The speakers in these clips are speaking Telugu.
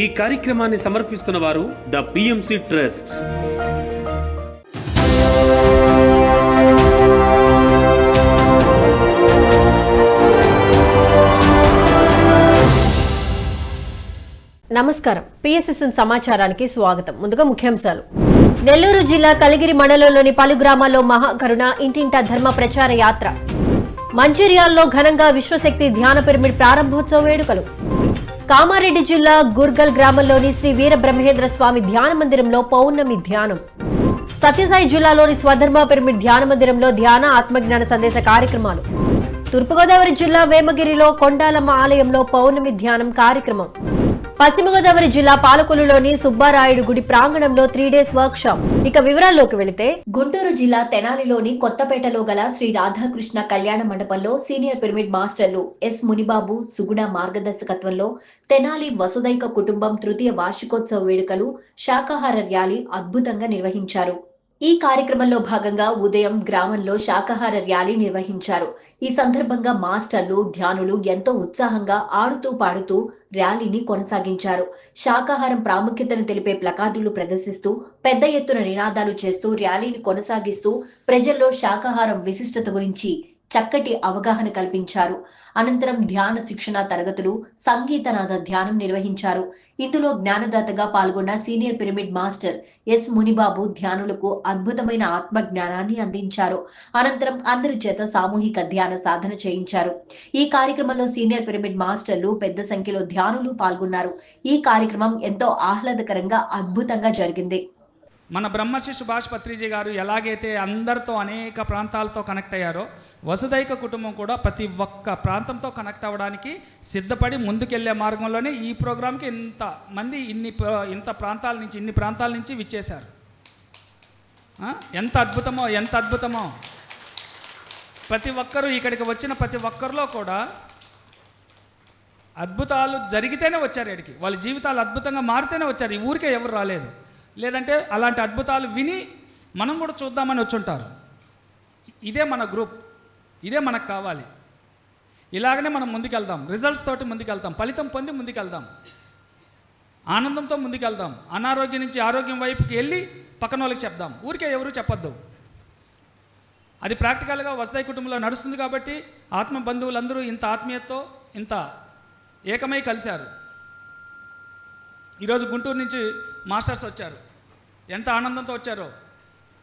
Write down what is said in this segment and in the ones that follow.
ఈ కార్యక్రమాన్ని సమర్పిస్తున్న వారు ద పిఎంసి ట్రస్ట్ నమస్కారం. పిఎస్ఎస్ఎన్ సమాచారానికి స్వాగతం. ముందుగా ముఖ్యాంశాలు. నెల్లూరు జిల్లా కలిగిరి మండలంలోని పలు గ్రామాల్లో మహాకరుణ ఇంటింటా ధర్మ ప్రచార యాత్ర. మంచిర్యాల్లో ఘనంగా విశ్వశక్తి ధ్యాన పిరమిడ్ ప్రారంభోత్సవ వేడుకలు. కామారెడ్డి జిల్లా గుర్గల్ గ్రామంలోని శ్రీ వీరబ్రహ్మేంద్ర స్వామి ధ్యాన మందిరంలో పౌర్ణమి ధ్యానం. సత్యసాయి జిల్లాలోని స్వధర్మ పిరమిడ్ ధ్యాన మందిరంలో ధ్యాన ఆత్మజ్ఞాన సందేశ కార్యక్రమాలు. తూర్పుగోదావరి జిల్లా వేమగిరిలో కొండాలమ్మ ఆలయంలో పౌర్ణమి ధ్యానం కార్యక్రమం. పశ్చిమ గోదావరి జిల్లా పాలకొల్లులోని సుబ్బారాయుడు గుడి ప్రాంగణంలో త్రీ డేస్ వర్క్ షాప్ ఇక వివరాల్లోకి వెళితే గుంటూరు జిల్లా తెనాలిలోని కొత్తపేటలో గల శ్రీ రాధాకృష్ణ కళ్యాణ మండపంలో సీనియర్ పిరమిడ్ మాస్టర్లు ఎస్ మునిబాబు సుగుణ మార్గదర్శకత్వంలో తెనాలి వసుదైక కుటుంబం తృతీయ వార్షికోత్సవ వేడుకలు శాకాహార ర్యాలీ అద్భుతంగా నిర్వహించారు. ఈ కార్యక్రమంలో భాగంగా ఉదయం గ్రామంలో శాకాహార ర్యాలీ నిర్వహించారు. ఈ సందర్భంగా మాస్టర్లు ధ్యానులు ఎంతో ఉత్సాహంగా ఆడుతూ పాడుతూ ర్యాలీని కొనసాగించారు. శాకాహారం ప్రాముఖ్యతను తెలిపే ప్లకార్డులు ప్రదర్శిస్తూ పెద్ద ఎత్తున నినాదాలు చేస్తూ ర్యాలీని కొనసాగిస్తూ ప్రజల్లో శాకాహారం విశిష్టత గురించి చక్కటి అవగాహన కల్పించారు. అనంతరం ధ్యాన శిక్షణ తరగతులు సంగీతనాద ధ్యానం నిర్వహించారు. ఇందులో జ్ఞానదాతగా పాల్గొన్న senior pyramid master S Munibabu ధ్యానులకు అద్భుతమైన ఆత్మ జ్ఞానాన్ని అందించారు. అనంతరం అందరి చేత సామూహిక ధ్యాన సాధన చేయించారు. ఈ కార్యక్రమంలో సీనియర్ పిరమిడ్ మాస్టర్లు పెద్ద సంఖ్యలో ధ్యానులు పాల్గొన్నారు. ఈ కార్యక్రమం ఎంతో ఆహ్లాదకరంగా అద్భుతంగా జరిగింది. మన బ్రహ్మశ్రీ సుభాష్ పత్రిజీ గారు ఎలాగైతే అందరితో అనేక ప్రాంతాలతో కనెక్ట్ అయ్యారో వసుదైక కుటుంబం కూడా ప్రతి ఒక్క ప్రాంతంతో కనెక్ట్ అవ్వడానికి సిద్ధపడి ముందుకెళ్ళే మార్గంలోనే ఈ ప్రోగ్రాంకి ఇంత మంది ఇన్ని ఇంత ప్రాంతాల నుంచి ఇన్ని ప్రాంతాల నుంచి విచ్చేశారు. ఎంత అద్భుతమో ఎంత అద్భుతమో. ప్రతి ఒక్కరూ ఇక్కడికి వచ్చిన ప్రతి ఒక్కరిలో కూడా అద్భుతాలు జరిగితేనే వచ్చారు ఇక్కడికి. వాళ్ళ జీవితాలు అద్భుతంగా మారితేనే వచ్చారు. ఈ ఊరికే ఎవరు రాలేదు. లేదంటే అలాంటి అద్భుతాలు విని మనం కూడా చూద్దామని వచ్చుంటారు. ఇదే మన గ్రూప్. ఇదే మనకు కావాలి. ఇలాగనే మనం ముందుకెళ్దాం. రిజల్ట్స్ తోటి ముందుకెళ్తాం ఫలితం పొంది ముందుకెళ్దాం. ఆనందంతో ముందుకెళ్దాం. అనారోగ్యం నుంచి ఆరోగ్యం వైపుకి వెళ్ళి పక్కన వాళ్ళకి చెప్దాం. ఊరికే ఎవరు చెప్పొద్దు. అది ప్రాక్టికల్గా వసతి కుటుంబంలో నడుస్తుంది కాబట్టి ఆత్మ బంధువులందరూ ఇంత ఆత్మీయతతో ఇంత ఏకమై కలిశారు. ఈరోజు గుంటూరు నుంచి మాస్టర్స్ వచ్చారు. ఎంత ఆనందంతో వచ్చారో.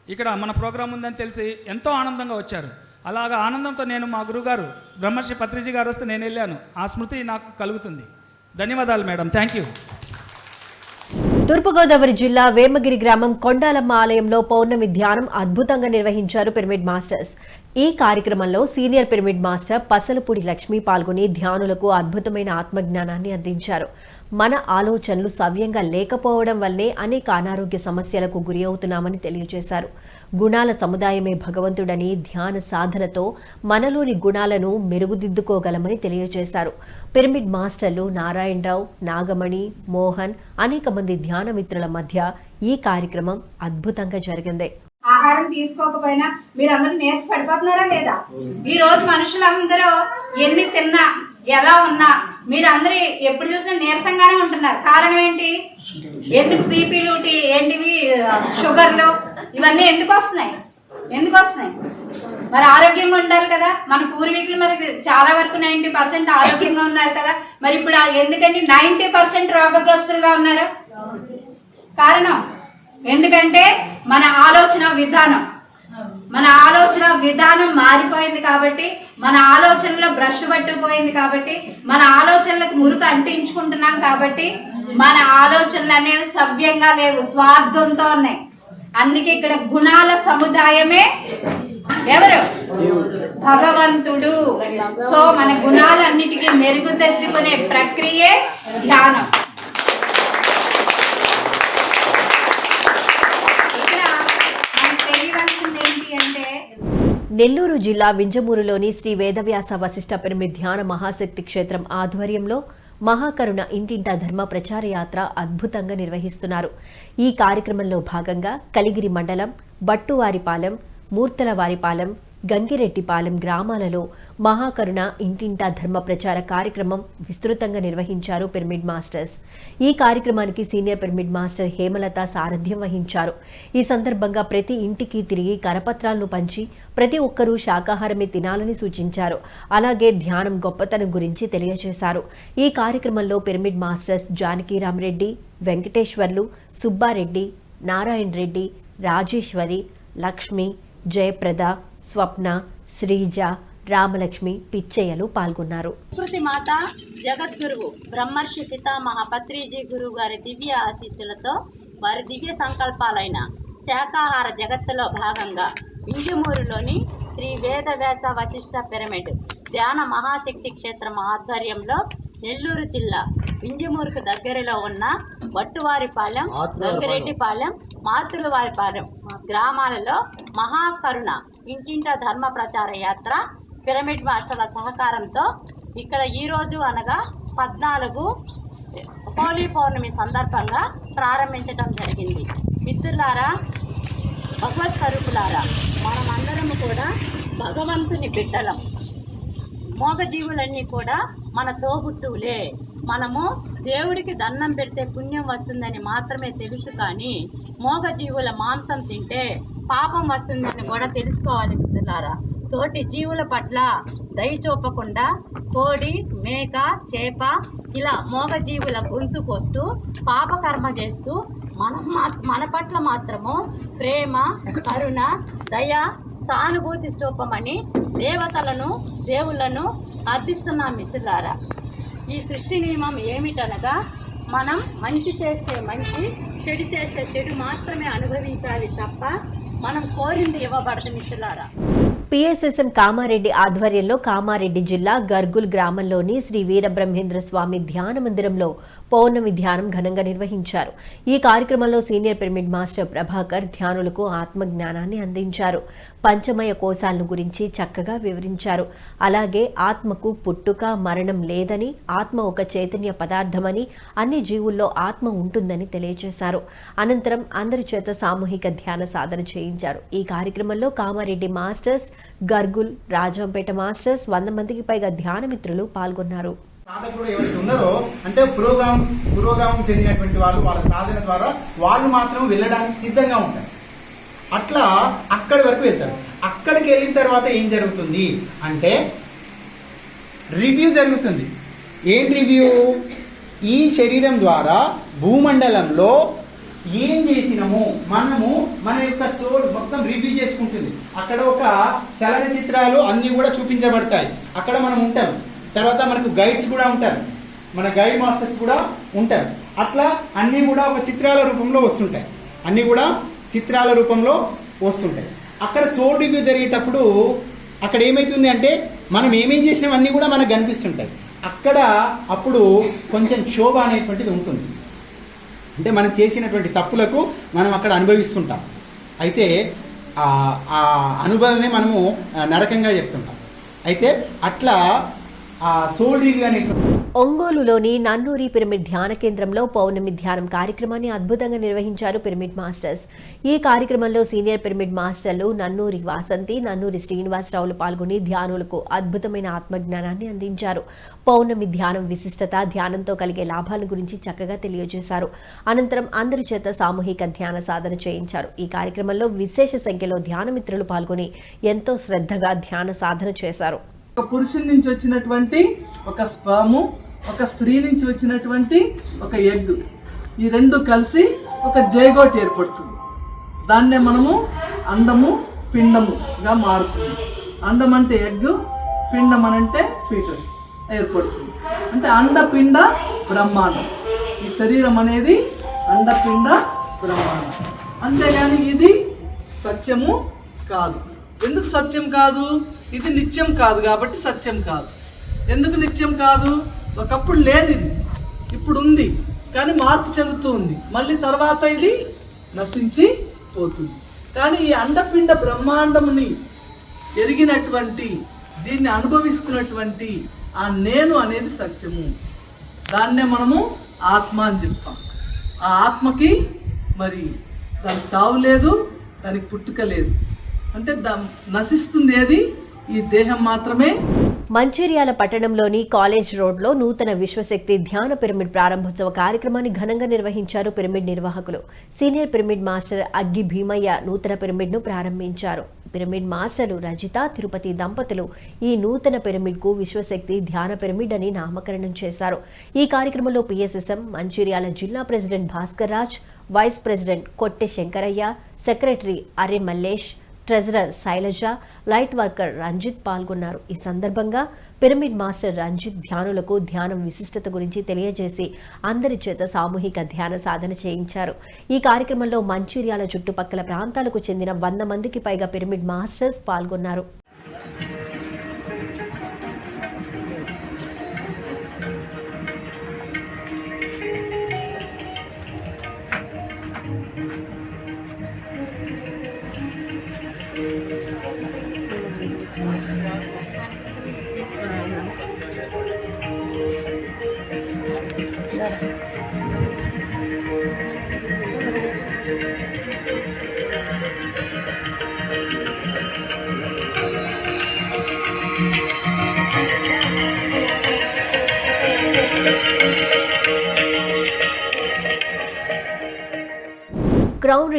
ఇక్కడ మన ప్రోగ్రాం ఉందని తెలిసి ఎంతో ఆనందంగా వచ్చారు. అలాగా ఆనందంతో నేను మా గురుగారు బ్రహ్మర్షి పత్రిజీ గారు వస్తే నేను వెళ్ళాను. ఆ స్మృతి నాకు కలుగుతుంది. ధన్యవాదాలు మేడం. థ్యాంక్ యూ తూర్పుగోదావరి జిల్లా వేమగిరి గ్రామం కొండాలమ్మ ఆలయంలో పౌర్ణమి ధ్యానం అద్భుతంగా నిర్వహించారు పిరమిడ్ మాస్టర్స్. ఈ కార్యక్రమంలో senior pyramid master Pasalapudi Lakshmi పాల్గొని ధ్యానులకు అద్భుతమైన ఆత్మజ్ఞానాన్ని అందించారు. మన ఆలోచనలు సవ్యంగా లేకపోవడం వల్లే అనేక అనారోగ్య సమస్యలకు గురి అవుతున్నామని తెలియజేశారు. గుణాల సముదాయమే భగవంతుడని ధ్యాన సాధనతో మనలోని గుణాలను మెరుగుదిద్దుకోగలమని తెలియజేశారు. పిరమిడ్ మాస్టర్లు నారాయణరావు నాగమణి మోహన్ అనేక మంది ధ్యానమిత్రుల మధ్య ఈ కార్యక్రమం అద్భుతంగా జరిగింది. ఆహారం తీసుకోకపోయినా మీరందరూ నీరస పడిపోతున్నారా లేదా? ఈ రోజు మనుషులందరూ ఎన్ని తిన్నా ఎలా ఉన్నా మీరందరూ ఎప్పుడు చూసినా నీరసంగానే ఉంటున్నారు. కారణం ఏంటి? ఎందుకు బీపీలు ఏంటివి షుగర్లు ఇవన్నీ ఎందుకు వస్తున్నాయి? ఎందుకు వస్తున్నాయి? మరి ఆరోగ్యంగా ఉండాలి కదా. మన పూర్వీకులు మనకి చాలా వరకు నైన్టీ పర్సెంట్ ఆరోగ్యంగా ఉన్నారు కదా. మరి ఇప్పుడు ఎందుకంటే ఎందుకండి నైన్టీ పర్సెంట్ రోగగ్రస్తులుగా ఉన్నారు? కారణం? ఎందుకంటే మన ఆలోచన విధానం. మన ఆలోచన విధానం మారిపోయింది కాబట్టి మన ఆలోచనలో బ్రష్ పట్టుకుపోయింది కాబట్టి మన ఆలోచనలకు మురుకు అంటించుకుంటున్నాం కాబట్టి మన ఆలోచనలు అనేవి సవ్యంగా లేవు స్వార్థంతో ఉన్నాయి. అందుకే ఇక్కడ గుణాల సముదాయమే ఎవరు? భగవంతుడు. సో మన గుణాలన్నిటికీ మెరుగుదిద్దుకునే ప్రక్రియే ధ్యానం. అంటే నెల్లూరు జిల్లా వింజమూరులోని శ్రీ వేదవ్యాస వశిష్ట పరిమి ధ్యాన మహాశక్తి క్షేత్రం ఆధ్వర్యంలో మహాకరుణ ఇంటింటా ధర్మ ప్రచార యాత్ర అద్భుతంగా నిర్వహిస్తున్నారు. ఈ కార్యక్రమంలో భాగంగా కలిగిరి మండలం బట్టువారిపాలెం మూర్తలవారిపాలెం గంగిరెడ్డిపాలెం గ్రామాలలో మహాకరుణ ఇంటింటా ధర్మ ప్రచార కార్యక్రమం విస్తృతంగా నిర్వహించారు పిరమిడ్ మాస్టర్స్. ఈ కార్యక్రమానికి సీనియర్ పిరమిడ్ మాస్టర్ హేమలత సారథ్యం వహించారు. ఈ సందర్భంగా ప్రతి ఇంటికి తిరిగి కరపత్రాలను పంచి ప్రతి ఒక్కరూ శాకాహారమే తినాలని సూచించారు. అలాగే ధ్యానం గొప్పతనం గురించి తెలియజేశారు. ఈ కార్యక్రమంలో పిరమిడ్ మాస్టర్స్ జానకీరామరెడ్డి వెంకటేశ్వర్లు సుబ్బారెడ్డి నారాయణ రెడ్డి రాజేశ్వరి లక్ష్మి జయప్రద స్వప్న శ్రీజ రామలక్ష్మి పిచ్చయ్యలు పాల్గొన్నారు. ప్రకృతి మాత జగద్గురువు బ్రహ్మర్షి పితామహ పత్రిజీ గురువు గారి దివ్య ఆశీస్సులతో వారి దివ్య సంకల్పాలైన శాకాహార జగత్తులో భాగంగా వింజమూరులోని శ్రీ వేదవ్యాస వశిష్ట పిరమిడ్ ధ్యాన మహాశక్తి క్షేత్రం ఆధ్వర్యంలో నెల్లూరు జిల్లా వింజమూరుకు దగ్గరలో ఉన్న వట్టువారిపాలెం గంగిరెడ్డిపాలెం మార్తులవారిపాలెం గ్రామాలలో మహాకరుణ ఇంటింట ధర్మ ప్రచార యాత్ర పిరమిడ్ మాస్టర్ల సహకారంతో ఇక్కడ ఈరోజు అనగా పద్నాలుగు హోలీ పౌర్ణమి సందర్భంగా ప్రారంభించడం జరిగింది. మిత్రులారా భగవత్ స్వరూపులారా మనమందరము కూడా భగవంతుని బిడ్డలం. మోగజీవులన్నీ కూడా మన తోబుట్టువులే. మనము దేవుడికి దండం పెడితే పుణ్యం వస్తుందని మాత్రమే తెలుసు కానీ మోగజీవుల మాంసం తింటే పాపం వస్తుందని కూడా తెలుసుకోవాలి మిత్రులారా. తోటి జీవుల పట్ల దయ చూపకుండా కోడి మేక చేప ఇలా మోగజీవుల గొంతు పాపకర్మ చేస్తూ మనం మన పట్ల మాత్రము ప్రేమ కరుణ దయ సానుభూతి చూపమని దేవతలను దేవుళ్ళను అర్థిస్తున్నా మిత్రులారా. ఈ సృష్టి నియమం ఏమిటనగా మనం మంచి చేస్తే మంచి చెడు చేస్తే చెడు మాత్రమే అనుభవించాలి తప్ప మనం కోరింది ఇవ్వబడదు మిత్రులారా. పిఎస్ఎస్ఎం కామారెడ్డి ఆధ్వర్యంలో కామారెడ్డి జిల్లా గర్గుల్ గ్రామంలోని శ్రీ వీరబ్రహ్మేంద్ర స్వామి ధ్యాన మందిరంలో పౌర్ణమి ధ్యానం ఘనంగా నిర్వహించారు. ఈ కార్యక్రమంలో సీనియర్ పిరమిడ్ మాస్టర్ ప్రభాకర్ ధ్యానులకు ఆత్మజ్ఞానాన్ని అందించారు. పంచమయ కోశాలను గురించి చక్కగా వివరించారు. అలాగే ఆత్మకు పుట్టుక మరణం లేదని ఆత్మ ఒక చైతన్య పదార్థమని అన్ని జీవుల్లో ఆత్మ ఉంటుందని తెలియజేశారు అనంతరం అందరి చేత సామూహిక ధ్యాన సాధన చేయించారు. ఈ కార్యక్రమంలో కామారెడ్డి మాస్టర్స్ గర్గుల్ రాజంపేట మాస్టర్స్ వంద మందికి పైగా ధ్యాన మిత్రులు పాల్గొన్నారు. సాధకుడు ఎవరైతే ఉన్నారో అంటే పురోగమం పురోగామం చెందినటువంటి వాళ్ళు వాళ్ళ సాధన ద్వారా వాళ్ళు మాత్రం వెళ్ళడానికి సిద్ధంగా ఉంటారు. అట్లా అక్కడి వరకు వెళ్తారు. అక్కడికి వెళ్ళిన తర్వాత ఏం జరుగుతుంది అంటే రివ్యూ జరుగుతుంది. ఏం రివ్యూ? ఈ శరీరం ద్వారా భూమండలంలో ఏం చేసినాము? మనము మన యొక్క సోల్ మొత్తం రివ్యూ చేసుకుంటుంది. అక్కడ ఒక చలనచిత్రాలు అన్నీ కూడా చూపించబడతాయి. అక్కడ మనం ఉంటాం. తర్వాత మనకు గైడ్స్ కూడా ఉంటారు మన గైడ్ మాస్టర్స్ కూడా ఉంటారు అట్లా అన్నీ కూడా ఒక చిత్రాల రూపంలో వస్తుంటాయి. అన్నీ కూడా చిత్రాల రూపంలో వస్తుంటాయి. అక్కడ సోల్ రివ్యూ జరిగేటప్పుడు అక్కడ ఏమవుతుంది అంటే మనం ఏమేం చేసినవన్నీ కూడా మనకు కనిపిస్తుంటాయి. అక్కడ అప్పుడు కొంచెం క్షోభ అనేటువంటిది ఉంటుంది. అంటే మనం చేసినటువంటి తప్పులకు మనం అక్కడ అనుభవిస్తుంటాం. అయితే ఆ- అనుభవమే మనము నరకంగా చెప్తుంటాం. అయితే అట్లా ఒంగోలులోని నన్నూరి పిరమిడ్ ధ్యాన కేంద్రంలో పౌర్ణమి ధ్యానం కార్యక్రమాన్ని అద్భుతంగా నిర్వహించారు పిరమిడ్ మాస్టర్స్. ఈ కార్యక్రమంలో సీనియర్ పిరమిడ్ మాస్టర్లు నన్నూరి వాసంతి నన్నూరి శ్రీనివాసరావులు పాల్గొని ధ్యానులకు అద్భుతమైన ఆత్మజ్ఞానాన్ని అందించారు. పౌర్ణమి ధ్యానం విశిష్టత ధ్యానంతో కలిగే లాభాల గురించి చక్కగా తెలియజేశారు. అనంతరం అందరి చేత సామూహిక ధ్యాన సాధన చేయించారు. ఈ కార్యక్రమంలో విశేష సంఖ్యలో ధ్యానమిత్రులు పాల్గొని ఎంతో శ్రద్ధగా ధ్యాన సాధన చేశారు. ఒక పురుషుని నుంచి వచ్చినటువంటి ఒక స్పాము ఒక స్త్రీ నుంచి వచ్చినటువంటి ఒక ఎగ్ ఈ రెండు కలిసి ఒక జైగోట్ ఏర్పడుతుంది. దాన్నే మనము అండము పిండముగా మారుతుంది. అండం అంటే ఎగ్ పిండం అని అంటే ఫీటస్ ఏర్పడుతుంది. అంటే అండపిండ బ్రహ్మాండం. ఈ శరీరం అనేది అండపిండ బ్రహ్మాండం. అంతేగాని ఇది సత్యము కాదు. ఎందుకు సత్యం కాదు? ఇది నిత్యం కాదు కాబట్టి సత్యం కాదు. ఎందుకు నిత్యం కాదు? ఒకప్పుడు లేదు ఇది. ఇప్పుడు ఉంది కానీ మార్పు చెందుతూ ఉంది. మళ్ళీ తర్వాత ఇది నశించి పోతుంది. కానీ ఈ అండపిండ బ్రహ్మాండముని ఎరిగినటువంటి దీన్ని అనుభవిస్తున్నటువంటి ఆ నేను అనేది సత్యము. దాన్నే మనము ఆత్మ అని చెప్తాం. ఆ ఆత్మకి మరి దానికి చావు లేదు దానికి పుట్టుక లేదు. అంటే ద- నశిస్తుంది ఏది? ఈ దేహం మాత్రమే మంచిర్యాల పట్టణంలోని కాలేజ్ రోడ్లో నూతన విశ్వశక్తి ధ్యాన పిరమిడ్ ప్రారంభోత్సవ కార్యక్రమాన్ని ఘనంగా నిర్వహించారు పిరమిడ్ నిర్వాహకులు. సీనియర్ పిరమిడ్ మాస్టర్ అగ్గి భీమయ్య నూతన పిరమిడ్ను ప్రారంభించారు. పిరమిడ్ మాస్టర్లు రజిత తిరుపతి దంపతులు ఈ నూతన పిరమిడ్కు విశ్వశక్తి ధ్యాన పిరమిడ్ అని నామకరణం చేశారు. ఈ కార్యక్రమంలో పిఎస్ఎస్ఎం మంచిర్యాల జిల్లా president Bhaskar Raj vice president Kotte Shankaraiah secretary Are Mallesh treasurer Shailaja light worker Ranjith పాల్గొన్నారు. ఈ సందర్భంగా పిరమిడ్ మాస్టర్ రంజిత్ ధ్యానులకు ధ్యానం విశిష్టత గురించి తెలియజేసి అందరి చేత సామూహిక ధ్యాన సాధన చేయించారు. ఈ కార్యక్రమంలో మంచిర్యాల చుట్టుపక్కల ప్రాంతాలకు చెందిన వంద మందికి పైగా పిరమిడ్ మాస్టర్స్ పాల్గొన్నారు.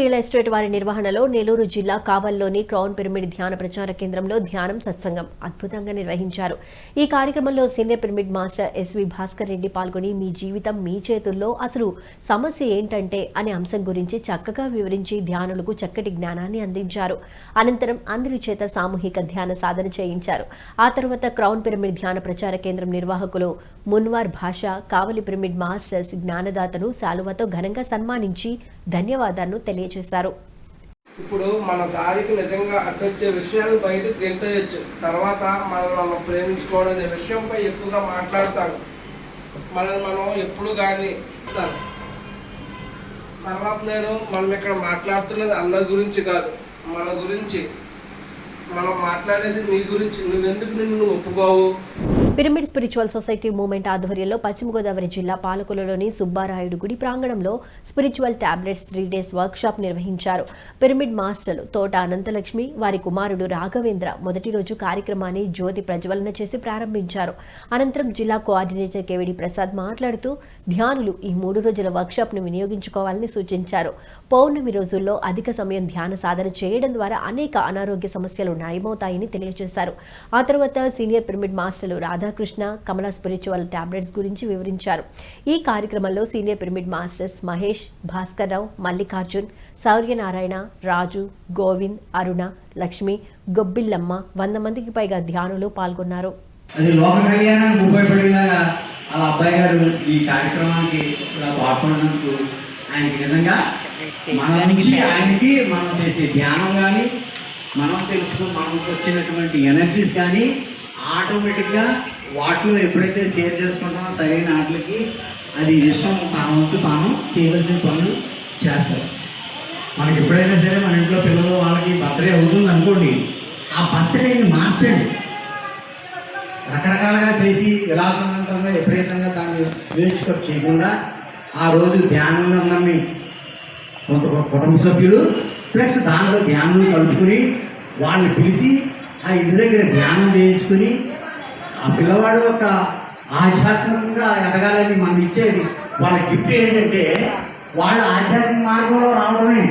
రియల్ ఎస్టేట్ వారి నిర్వహణలో నెల్లూరు జిల్లా కావల్లోని క్రౌన్ పిరమిడ్ ధ్యాన ప్రచార కేంద్రంలో ధ్యానం సత్సంగం అద్భుతంగా నిర్వహించారు. ఈ కార్యక్రమంలో senior pyramid master SV Bhaskar Reddy పాల్గొని మీ జీవితం మీ చేతుల్లో అసలు సమస్య ఏంటంటే అనే అంశం గురించి చక్కగా వివరించి ధ్యానులకు చక్కటి జ్ఞానాన్ని అందించారు. అనంతరం అందరి చేత సామూహిక ధ్యాన సాధన చేయించారు. ఆ తర్వాత క్రౌన్ పిరమిడ్ ధ్యాన ప్రచార కేంద్రం నిర్వాహకులు మున్వార్ భాష కావలి పిరమిడ్ మాస్టర్స్ జ్ఞానదాతను శాలువతో ఘనంగా సన్మానించి ధన్యవాదాలను తెలియజేశారు. ఇప్పుడు మన దారికి నిజంగా అట్టొచ్చే విషయాలు బయటకు తింటేయచ్చు తర్వాత మనల్ని మనం ప్రేమించుకోవడం అనే విషయంపై ఎక్కువగా మాట్లాడతాం మనల్ని మనం ఎప్పుడు కానీ తర్వాత నేను మనం ఇక్కడ మాట్లాడుతున్నది అందరి గురించి కాదు మన గురించి. మనం మాట్లాడేది నీ గురించి. నువ్వెందుకు నిన్ను నువ్వు ఒప్పుకోవు? పిరమిడ్ స్పిరిచువల్ సొసైటీ మూవ్మెంట్ ఆధ్వర్యంలో పశ్చిమ గోదావరి జిల్లా పాలకులలోని సుబ్బారాయుడు గుడి ప్రాంగణంలో spiritual tablets three days workshop నిర్వహించారు. పిరమిడ్ మాస్టర్లు తోట అనంతలక్ష్మి వారి కుమారుడు రాఘవేంద్ర మొదటి రోజు కార్యక్రమాన్ని జ్యోతి ప్రజ్వలన చేసి ప్రారంభించారు. అనంతరం జిల్లా కోఆర్డినేటర్ కేవిడి ప్రసాద్ మాట్లాడుతూ ధ్యానులు ఈ మూడు రోజుల వర్క్ షాప్ను వినియోగించుకోవాలని సూచించారు. పౌర్ణమి రోజుల్లో అధిక సమయం ధ్యాన సాధన చేయడం ద్వారా అనేక అనారోగ్య సమస్యలు నయమవుతాయని తెలియజేశారు. ఆ తర్వాత సీనియర్ పిరమిడ్ మాస్టర్లు రాధాకృష్ణ కమల స్పిరిచువల్ టాబ్లెట్స్ గురించి వివరించారు. ఈ కార్యక్రమంలో senior pyramid masters Mahesh Bhaskar Rao Mallikarjun Souryanarayana Raju Govind Aruna Lakshmi Gobbillamma వంద మందికి పైగా ధ్యానులు పాల్గొన్నారు. అది లోక కళ్యాణానికి ఉపయోగపడేలాగా వాళ్ళ అబ్బాయి గారు ఈ కార్యక్రమానికి పాల్గొన్నందుకు ఆయనకి నిజంగా మన నుంచి ఆయనకి మనం చేసే ధ్యానం కానీ మనం తెలుసుకుని మనకు వచ్చినటువంటి ఎనర్జీస్ కానీ ఆటోమేటిక్గా వాటిలో ఎప్పుడైతే షేర్ చేసుకుంటామో సరైన ఆటలకి అది ఇష్టం తన వంతు తాను చేయవలసిన పనులు చేస్తారు. మనకి ఎప్పుడైనా సరే మన ఇంట్లో పిల్లలు వాళ్ళకి బర్త్డే అవుతుంది అనుకోండి ఆ బర్త్డేని మార్చండి. రకరకాలుగా చేసి విలాసవంతంగా విపరీతంగా దాన్ని వేచుకొని చేయకుండా ఆ రోజు ధ్యానంలో ఉన్నన్ని కొంత కుటుంబ సభ్యులు ప్లస్ దానిలో ధ్యానం కలుపుకుని వాళ్ళని పిలిచి ఆ ఇంటి దగ్గర ధ్యానం చేయించుకుని ఆ పిల్లవాడు ఒక ఆధ్యాత్మికంగా ఎదగాలని మనం ఇచ్చేది వాళ్ళ గిఫ్ట్ ఏంటంటే వాళ్ళ ఆధ్యాత్మిక మార్గంలో రావడమే.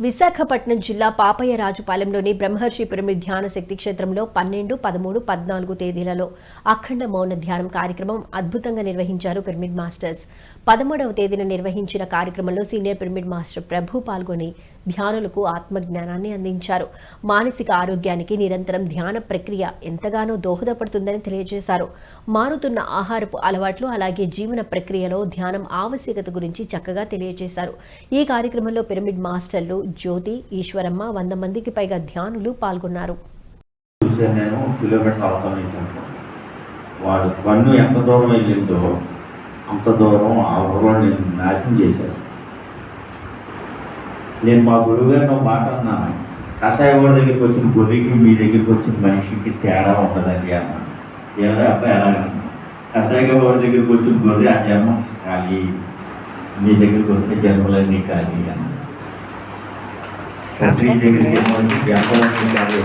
విశాఖపట్నం జిల్లా పాపయ్యరాజుపాలెంలోని బ్రహ్మర్షి పిరమిడ్ ధ్యాన శక్తి క్షేత్రంలో పన్నెండు పదమూడు పద్నాలుగు తేదీలలో అఖండ మౌన ధ్యానం కార్యక్రమం అద్భుతంగా నిర్వహించారు పిరమిడ్ మాస్టర్స్. పదమూడవ తేదీన నిర్వహించిన కార్యక్రమంలో సీనియర్ పిరమిడ్ మాస్టర్ ప్రభు పాల్గొని ధ్యానులకు ఆత్మజ్ఞానాన్ని అందించారు. మానసిక ఆరోగ్యానికి నిరంతరం ధ్యాన ప్రక్రియ ఎంతగానో దోహదపడుతుందని తెలియజేశారు. మారుతున్న ఆహారపు అలవాట్లు అలాగే జీవన ప్రక్రియలో ధ్యానం ఆవశ్యకత గురించి చక్కగా తెలియజేశారు. ఈ కార్యక్రమంలో పిరమిడ్ మాస్టర్లు జ్యోతి ఈశ్వరమ్మ వంద మందికి పైగా ధ్యానులు పాల్గొన్నారు. వాడు పన్ను ఎంత దూరం వెళ్ళిందో అంత దూరం ఆ ఊరిలో నేను నాశనం చేసేస్తాను నేను మా గురువుగారిని మాట అన్నాను కషాయ వాడి దగ్గరికి వచ్చిన గొర్రెకి మీ దగ్గరికి వచ్చిన మనిషికి తేడా ఉంటుందండి అన్నాను ఏమైనా అబ్బాయి ఎలాగన్నా కషాయ వాడి దగ్గరికి వచ్చిన గొర్రె ఆ జన్మ ఖాళీ. మీ దగ్గరికి వస్తే జన్మలన్నీ ఖాళీ అన్నాను పత్రిక దగ్గరికి వ్యాపారం కాదు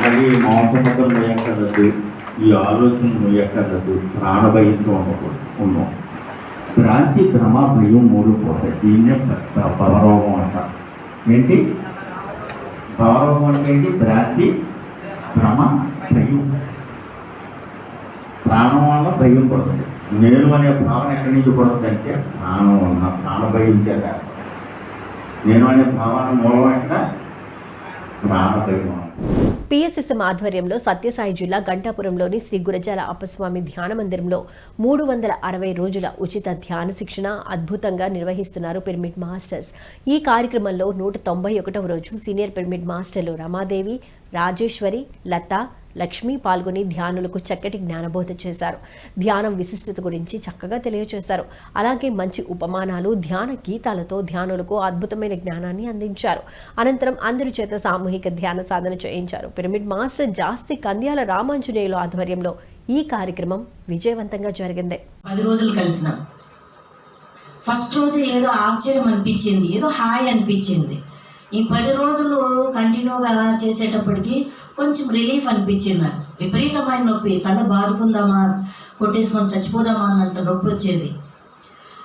మరి మాంసముఖం మొయ్యక్కర్లేదు ఈ ఆలోచన మొయ్యక్కర్లేదు ప్రాణభయంతో ఉండకూడదు ఉన్నాం భ్రాంతి భ్రమ భయం మూడు పోతాయి. దీన్నే భవరోగం అంటారు. ఏంటి? భవరోగం అంటే ఏంటి? భ్రాంతి భ్రమ భయం. ప్రాణం వల్ల భయం పడుతుంది. నేను అనే భావన ఎక్కడి నుంచి పడుతుంది అంటే ప్రాణం వలన ప్రాణభయం చేత. నేను అనే భావన మూలం ఎక్కడ? ప్రాణ భయం పిఎస్ఎస్ఎం ఆధ్వర్యంలో సత్యసాయి జిల్లా గంటాపురంలోని శ్రీ గురజాల అప్పస్వామి ధ్యాన మందిరంలో మూడు వందల అరవై రోజుల ఉచిత ధ్యాన శిక్షణ అద్భుతంగా నిర్వహిస్తున్నారు పిరమిడ్ మాస్టర్స్. ఈ కార్యక్రమంలో నూట తొంభై ఒకటవ రోజు సీనియర్ పిరమిడ్ మాస్టర్లు రమాదేవి రాజేశ్వరి లత లక్ష్మి పాల్గొని ధ్యానులకు చక్కటి జ్ఞానబోధ చేశారు. ధ్యానం విశిష్టత గురించి చక్కగా తెలియచేశారు. అలాగే మంచి ఉపమానాలు ధ్యాన గీతాలతో ధ్యానులకు అద్భుతమైన జ్ఞానాన్ని అందించారు. అనంతరం అందరి చేత సామూహిక ధ్యాన సాధన చేయించారు. పిరమిడ్ మాస్టర్ జాస్తి కంద్యాల రామాంజనేయులు ఆధ్వర్యంలో ఈ కార్యక్రమం విజయవంతంగా జరిగింది. పది రోజులు కలిసిన. ఫస్ట్ రోజు ఏదో ఆశ్చర్యం అనిపించింది ఏదో హాయ్ అనిపించింది. ఈ పది రోజులు కంటిన్యూగా చేసేటప్పటికి కొంచెం రిలీఫ్ అనిపించింది. నాకు విపరీతమైన నొప్పి. తల బాదుకుందామా కొట్టేసుకొని చచ్చిపోదామా అన్నంత నొప్పి వచ్చేది.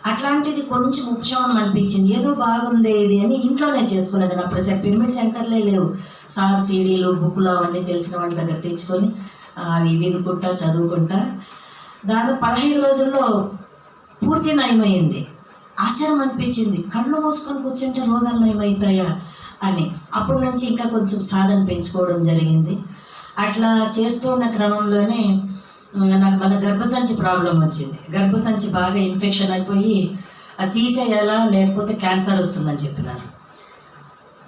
అట్లాంటిది కొంచెం ఉపశమనం అనిపించింది. ఏదో బాగుంది ఇది అని ఇంట్లోనే చేసుకునేది. నా అప్పుడు పిరమిడ్ సెంటర్లే లేవు. సార్ సీడీలు బుక్లు అవన్నీ తెలిసిన వాళ్ళ దగ్గర తెచ్చుకొని అవి వినుకుంటా చదువుకుంటా. దాని పదహైదు రోజుల్లో పూర్తి నయమైంది. ఆశ్చర్యం అనిపించింది. కళ్ళు మూసుకొని కూర్చుంటే రోగాలు నయమవుతాయా? అని అప్పటి నుంచి ఇంకా కొంచెం సాధన పెంచుకోవడం జరిగింది. అట్లా చేస్తూ ఉన్న క్రమంలోనే నాకు మన గర్భసంచి ప్రాబ్లం వచ్చింది. గర్భసంచి బాగా ఇన్ఫెక్షన్ అయిపోయి అది తీసేయాలా లేకపోతే క్యాన్సర్ వస్తుందని చెప్పినారు.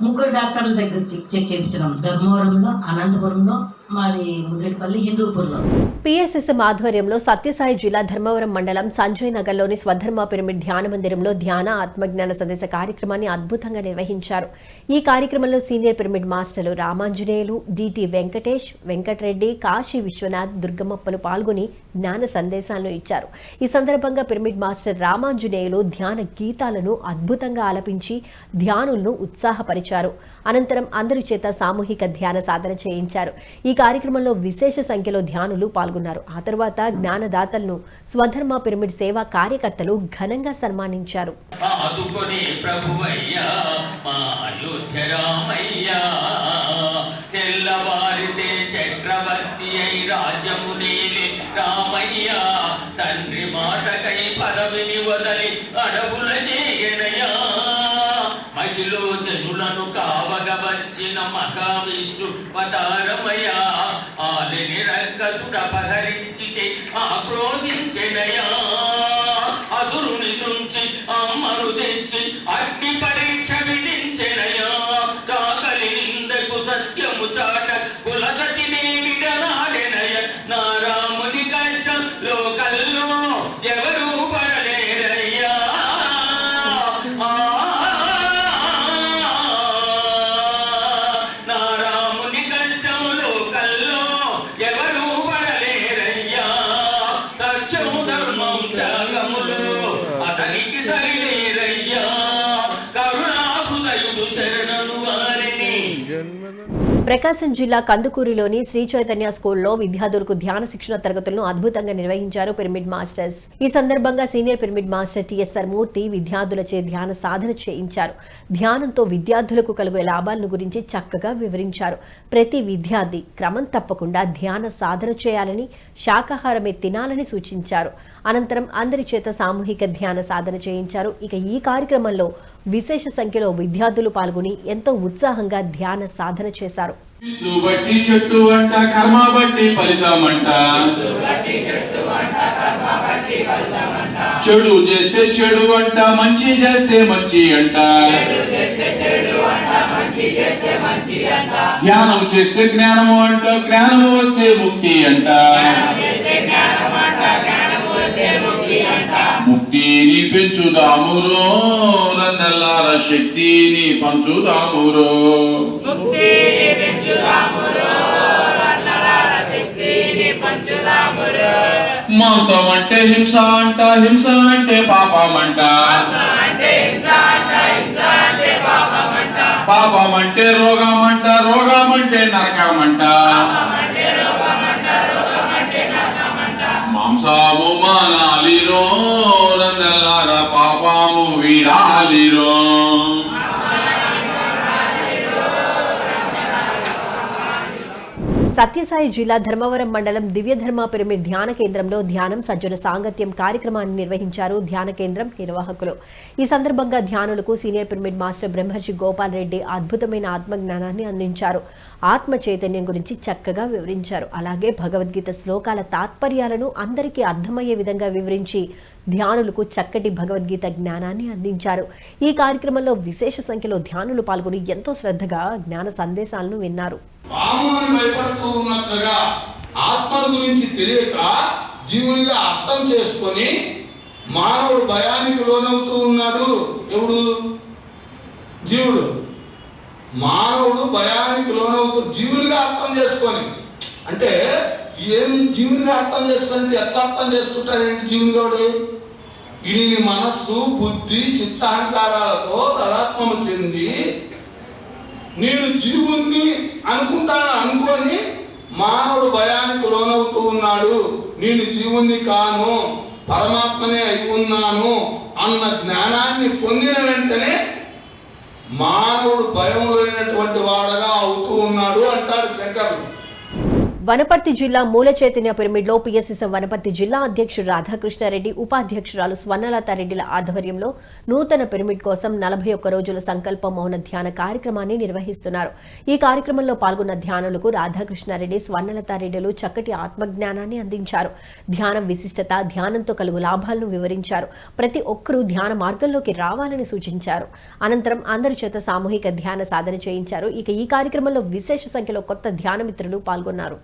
ముగ్గురు డాక్టర్ల దగ్గర చెక్ చెక్ చేయించినాం. ధర్మవరంలో అనంతపురంలో మాది ముదిరెడ్డిపల్లి హిందూపూర్లో. పిఎస్ఎస్ఎం ఆధ్వర్యంలో సత్యసాయి జిల్లా ధర్మవరం మండలం సంజయ్ నగర్లోని స్వధర్మ పిరమిడ్ ధ్యాన మందిరంలో ధ్యాన ఆత్మజ్ఞాన సందేశ కార్యక్రమాన్ని అద్భుతంగా నిర్వహించారు. ఈ కార్యక్రమంలో సీనియర్ పిరమిడ్ మాస్టర్లు రామాంజనేయులు డిటి వెంకటేష్ వెంకటరెడ్డి కాశీ విశ్వనాథ్ దుర్గమ్మప్పలు పాల్గొని జ్ఞాన సందేశాలను ఇచ్చారు. ఈ సందర్భంగా పిరమిడ్ మాస్టర్ రామాంజనేయులు ధ్యాన గీతాలను అద్భుతంగా ఆలపించి ధ్యానులను ఉత్సాహపరిచారు. అనంతరం అందరి చేత సామూహిక ధ్యాన సాధన చేయించారు. ఈ ఈ కార్యక్రమంలో విశేష సంఖ్యలో ధ్యానులు పాల్గొన్నారు. ఆ తర్వాత జ్ఞానదాతలను స్వధర్మ పిరమిడ్ సేవా కార్యకర్తలు ఘనంగా సన్మానించారు. తండ్రి మాటకై పదవిని వదలి అడవుల జీగనయా మహిళ జనులను కా వచ్చిన మహావిష్ణు అవతారమయా ఆలిని రంగసుడ పహరించితే ఆక్రోశించెనయా. అసురుని నుంచి అమ్మరుదే ప్రకాశం జిల్లా కందుకూరులోని శ్రీ చైతన్య స్కూల్లో విద్యార్థులకు ధ్యాన శిక్షణ తరగతులను అద్భుతంగా నిర్వహించారు పిరమిడ్ మాస్టర్స్. ఈ సందర్భంగా senior pyramid master TSR Murthy విద్యార్థులచే ధ్యాన సాధన చేయించారు. ధ్యానంతో విద్యార్థులకు కలిగే లాభాలను గురించి చక్కగా వివరించారు. ప్రతి విద్యార్థి క్రమం తప్పకుండా ధ్యాన సాధన చేయాలని శాకాహారమే తినాలని సూచించారు. అనంతరం అందరి చేత సామూహిక ధ్యాన సాధన చేయించారు. ఇక ఈ కార్యక్రమంలో విశేష సంఖ్యలో విద్యార్థులు పాల్గొని ఎంతో ఉత్సాహంగా ధ్యాన సాధన చేశారు. చెట్టు బట్టి చెట్టు అంట కర్మ బట్టి ఫలితమంట. చెడు చేస్తే చెడు అంట. మంచి చేస్తే మంచి అంట. ధ్యానం చేస్తే జ్ఞానము అంట జ్ఞానము వస్తే ముక్తి అంట. ముక్తిని పెంచుదామురో నన్నెల్లార శక్తిని పంచుదామురో. మాంసం అంటే హింస అంట హింస అంటే పాపం అంట పాపమంటే రోగమంట రోగమంటే నరకమంట. మాంసాము పాపము సత్యసాయి జిల్లా ధర్మవరం మండలం దివ్యధర్మ పిరమిడ్ ధ్యాన కేంద్రంలో ధ్యానం సజ్జన సాంగత్యం కార్యక్రమాన్ని నిర్వహించారు ధ్యాన కేంద్రం నిర్వాహకులు. ఈ సందర్భంగా ధ్యానులకు సీనియర్ పిరమిడ్ మాస్టర్ బ్రహ్మర్షి గోపాల్ రెడ్డి అద్భుతమైన ఆత్మజ్ఞానాన్ని అందించారు. ఆత్మ చైతన్యం గురించి చక్కగా వివరించారు. అలాగే భగవద్గీత శ్లోకాల తాత్పర్యాలను అందరికీ అర్థమయ్యే విధంగా వివరించి ధ్యానులకు చక్కటి భగవద్గీత జ్ఞానాన్ని అందించారు. ఈ కార్యక్రమంలో విశేష సంఖ్యలో ధ్యానులు పాల్గొని ఎంతో శ్రద్ధగా జ్ఞాన సందేశాలను విన్నారు. ఆత్మ గురించి తెలియక జీవునిగా అర్థం చేసుకొని మానవుడు భయానికి లోనవుతూ ఉన్నాడు. ఎవడు? జీవుడు. మానవుడు భయానికి లోనవుతూ జీవునిగా అర్థం చేసుకొని అంటే ఏమి జీవునిగా అర్థం చేసుకొని ఎట్లా అర్థం చేసుకుంటాడేంటి జీవునిగాడు? ఇన్ని మనస్సు బుద్ధి చిత్తాహంకారాలతో తదాత్మము చెంది నేను జీవుణ్ణి అనుకుంటాను అనుకొని మానవుడు భయానికి లోనవుతూ ఉన్నాడు. నేను జీవుణ్ణి కాను పరమాత్మనే అయి ఉన్నాను అన్న జ్ఞానాన్ని పొందిన వెంటనే మానవుడు భయం లేనటువంటి వాడగా అవుతూ ఉన్నాడు అంటాడు శంకరుడు. వనపర్తి జిల్లా మూల చైతన్య పిరమిడ్లో పిఎస్ఎస్ఎం వనపర్తి జిల్లా అధ్యక్షుడు రాధాకృష్ణారెడ్డి ఉపాధ్యక్షురాలు స్వర్ణలతారెడ్డిల ఆధ్వర్యంలో నూతన పిరమిడ్ కోసం నలభై ఒక్క రోజుల సంకల్ప మౌన ధ్యాన కార్యక్రమాన్ని నిర్వహిస్తున్నారు. ఈ కార్యక్రమంలో పాల్గొన్న ధ్యానులకు రాధాకృష్ణారెడ్డి స్వర్ణలతారెడ్డిలు చక్కటి ఆత్మజ్ఞానాన్ని అందించారు. ధ్యానం విశిష్టత ధ్యానంతో కలుగు లాభాలను వివరించారు. ప్రతి ఒక్కరూ ధ్యాన మార్గంలోకి రావాలని సూచించారు. అనంతరం అందరి చేత సామూహిక ధ్యాన సాధన చేయించారు. ఇక ఈ కార్యక్రమంలో విశేష సంఖ్యలో కొత్త ధ్యాన మిత్రులు పాల్గొన్నారు.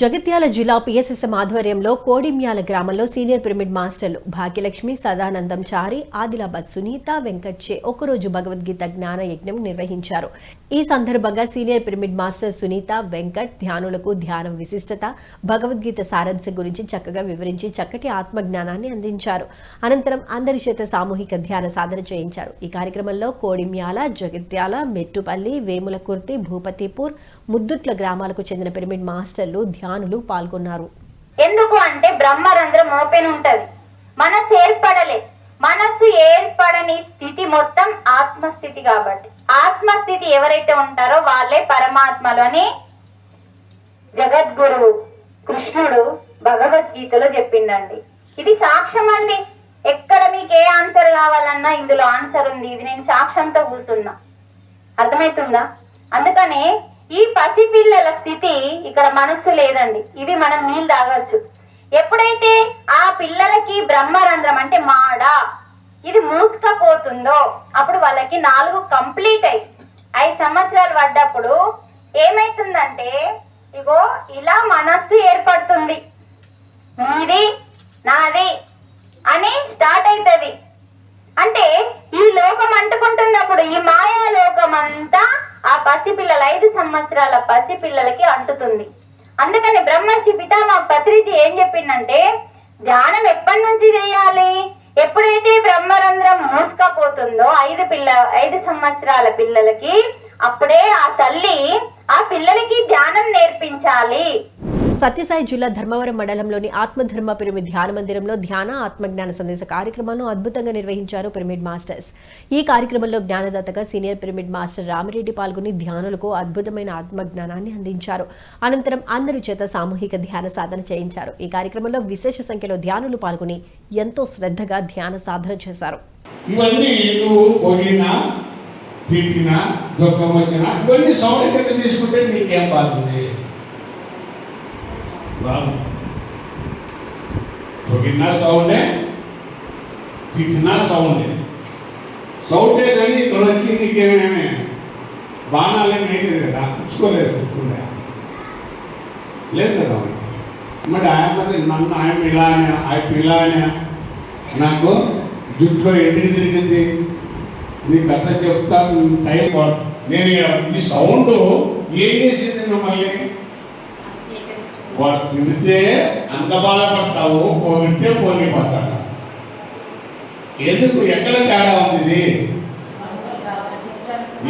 జగిత్యాల జిల్లా పిఎస్ఎస్ఎం ఆధ్వర్యంలో కోడిమ్యాల గ్రామంలో సీనియర్ పిరమిడ్ మాస్టర్లు భాగ్యలక్ష్మి సదానందం చారి ఆదిలాబాద్ సునీత వెంకట్చే ఒకరోజు భగవద్గీత జ్ఞాన యజ్ఞం నిర్వహించారు. ఈ సందర్భంగా senior pyramid master Sunitha Venkat ధ్యానులకు ధ్యానం విశిష్టత భగవద్గీత సారాంశం గురించి చక్కగా వివరించి చక్కటి ఆత్మజ్ఞానాన్ని అందించారు. అనంతరం అందరి చేత సామూహిక ధ్యాన సాధన చేయించారు. ఈ కార్యక్రమంలో కోడిమ్యాల జగిత్యాల మెట్టుపల్లి వేములకుర్తి భూపతిపూర్ ముద్దుట్ల గ్రామాలకు చెందిన పిరమిడ్ మాస్టర్లు ధ్యానులు పాల్గొన్నారు. ఎందుకు అంటే బ్రహ్మరంధ్రం ఓపెన్ ఉంటది. మనసు ఏర్పడలే. మనస్సు ఏర్పడని స్థితి మొత్తం ఆత్మస్థితి కాబట్టి. ఆత్మస్థితి ఎవరైతే ఉంటారో వాళ్ళే పరమాత్మలు అని జగద్గురువు కృష్ణుడు భగవద్గీతలో చెప్పిండండి. ఇది సాక్ష్యం అండి. ఎక్కడ మీకు ఏ ఆన్సర్ కావాలన్నా ఇందులో ఆన్సర్ ఉంది. ఇది నేను సాక్ష్యంతో కూర్చున్నా. అర్థమవుతుందా అందుకనే ఈ పసిపిల్లల స్థితి ఇక్కడ మనస్సు లేదండి. ఇవి మనం నీళ్ళు తాగొచ్చు. ఎప్పుడైతే ఆ పిల్లలకి బ్రహ్మరంధ్రం అంటే మాడ ఇది మూసుకపోతుందో అప్పుడు వాళ్ళకి నాలుగు కంప్లీట్ అయి ఐదు సంవత్సరాలు పడ్డప్పుడు ఏమైతుందంటే ఇగో ఇలా మనస్సు ఏర్పడుతుంది. నీది నాది అని స్టార్ట్ అవుతుంది అంటే ఈ లోకం అంటుకుంటున్నప్పుడు ఈ మాయా లోకం అంతా ఆ పసిపిల్లల ఐదు సంవత్సరాల పసిపిల్లలకి అంటుతుంది. అందుకని బ్రహ్మర్షి పితామా పత్రిజీ ఏం చెప్పిండంటే ధ్యానం ఎప్పటి నుంచి చేయాలి? ఎప్పుడైతే బ్రహ్మరంధ్రం మూసుకపోతుందో ఐదు పిల్ల ఐదు సంవత్సరాల పిల్లలకి అప్పుడే ఆ తల్లి ఆ పిల్లలకి ధ్యానం నేర్పించాలి. సత్యసాయి జిల్లా ధర్మవరం మండలంలోని ఆత్మధర్మ పిరమిడ్ ధ్యాన మందిరంలో ధ్యాన ఆత్మజ్ఞాన సందేశ కార్యక్రమాలను అద్భుతంగా నిర్వహించారు పిరమిడ్ మాస్టర్స్. ఈ కార్యక్రమంలో జ్ఞానదాతగా సీనియర్ పిరమిడ్ మాస్టర్ రామిరెడ్డి పాల్గొని ధ్యానులకు అద్భుతమైన ఆత్మజ్ఞానాన్ని అందించారు. అనంతరం అందరి చేత సామూహిక ధ్యాన సాధన చేయించారు. ఈ కార్యక్రమంలో విశేష సంఖ్యలో ధ్యానులు పాల్గొని ఎంతో శ్రద్ధగా ధ్యాన సాధన చేశారు. ఇవన్నీ తిట్టినా దుఃఖం వచ్చినా ఇవన్నీ సౌండ్ కింద తీసుకుంటే నీకేం బాధ ఉంది బాధ పొగినా సౌండే తిట్టినా సౌండే సౌండే కానీ ఇక్కడ వచ్చి నీకేమేమి బాణాలేమి ఏం లేదు కదా పుచ్చుకోలేదు పుచ్చుకునే లేదు కదా మరి ఆయన నన్ను ఆయన ఇలా అని ఆయన ఇలా అని నాకు జుట్లో ఎండికి తిరిగింది నీ కథ చెప్తాను టైం నేను ఈ సౌండ్ ఏం చేసింది మిమ్మల్ని వాడు తిడితే అంత బాధపడతావు పోగితే పోగిపోతాడు ఎందుకు? ఎక్కడ తేడా ఉంది ఇది?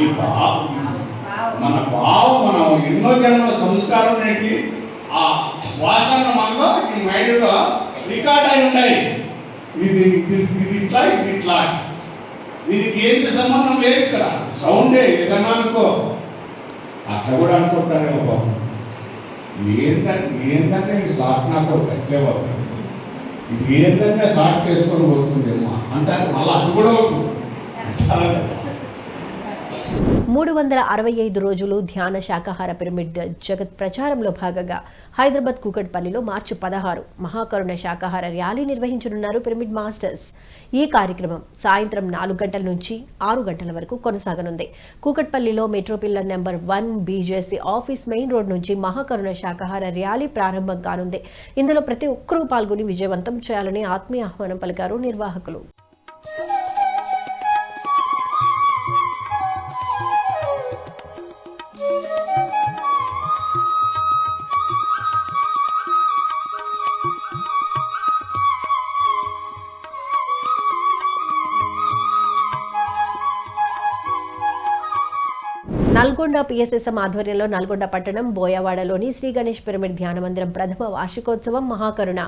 ఈ భావం మన భావం మనం ఎన్నో జన్మల సంస్కారం ఏంటి? ఆ వాసన మనలో ఈ మైండ్లో రికార్డ్ అయి ఉంటాయి. ఇది ఇది ఇట్లా ఇది ఇట్లా. దీనికి ఏంటి సంబంధం లేదు ఇక్కడ. సౌండే ఏదన్నా అనుకో. అట్లా కూడా అనుకుంటారేమో బాబు ఏంటంటే ఏంటంటే ఈ షార్ట్ నాకు కట్టే ఇది ఏంటంటే షార్ట్ చేసుకొని పోతుందేమో అంటారు. మళ్ళీ అది కూడా మూడు వందల అరవై ఐదు రోజులు ధ్యాన శాకాహార పిరమిడ్ జగత్ ప్రచారంలో భాగంగా హైదరాబాద్ కూకట్పల్లిలో మార్చి పదహారు మహాకరుణ శాకాహార ర్యాలీ నిర్వహించనున్నారు పిరమిడ్ మాస్టర్స్. ఈ కార్యక్రమం సాయంత్రం నాలుగు గంటల నుంచి ఆరు గంటల వరకు కొనసాగనుంది. కూకట్పల్లిలో metro pillar number one BJC office main road నుంచి మహాకరుణ శాకాహార ర్యాలీ ప్రారంభం కానుంది. ఇందులో ప్రతి ఒక్కరూ పాల్గొని విజయవంతం చేయాలని ఆత్మీయ ఆహ్వానం పలికారు నిర్వాహకులు. నల్గొండ పిఎస్ఎస్ఎం ఆధ్వర్యంలో నల్గొండ పట్టణం బోయవాడలోని శ్రీ గణేష్ పిరమిడ్ ధ్యాన మందిరం ప్రథమ వార్షికోత్సవం మహాకరుణ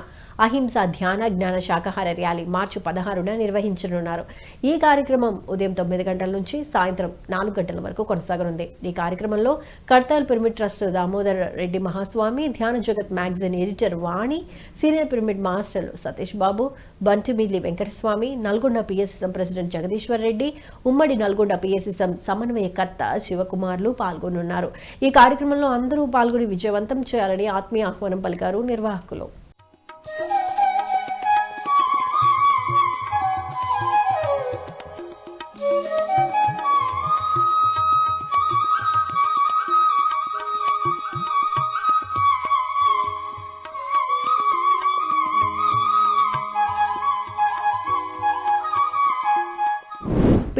అహింస ధ్యాన జ్ఞాన శాకాహార ర్యాలీ మార్చి పదహారున నిర్వహించనున్నారు. ఈ కార్యక్రమం ఉదయం తొమ్మిది గంటల నుంచి సాయంత్రం నాలుగు గంటల వరకు కొనసాగనుంది. ఈ కార్యక్రమంలో Kartal pyramid trust Damodar Reddy Mahaswami Dhyana Jagat magazine editor Vani senior pyramid మాస్టర్లు సతీష్ బాబు బంటిమిల్లి వెంకటస్వామి నల్గొండ పిఎస్ఎస్ఎం ప్రెసిడెంట్ జగదీశ్వర్ రెడ్డి ఉమ్మడి నల్గొండ పిఎస్ఎస్ఎం సమన్వయకర్త అధికారులు పాల్గొనున్నారు. ఈ కార్యక్రమంలో అందరూ పాల్గొని విజయవంతం చేయాలని ఆత్మీయ ఆహ్వానం పలికారు నిర్వాహకులు.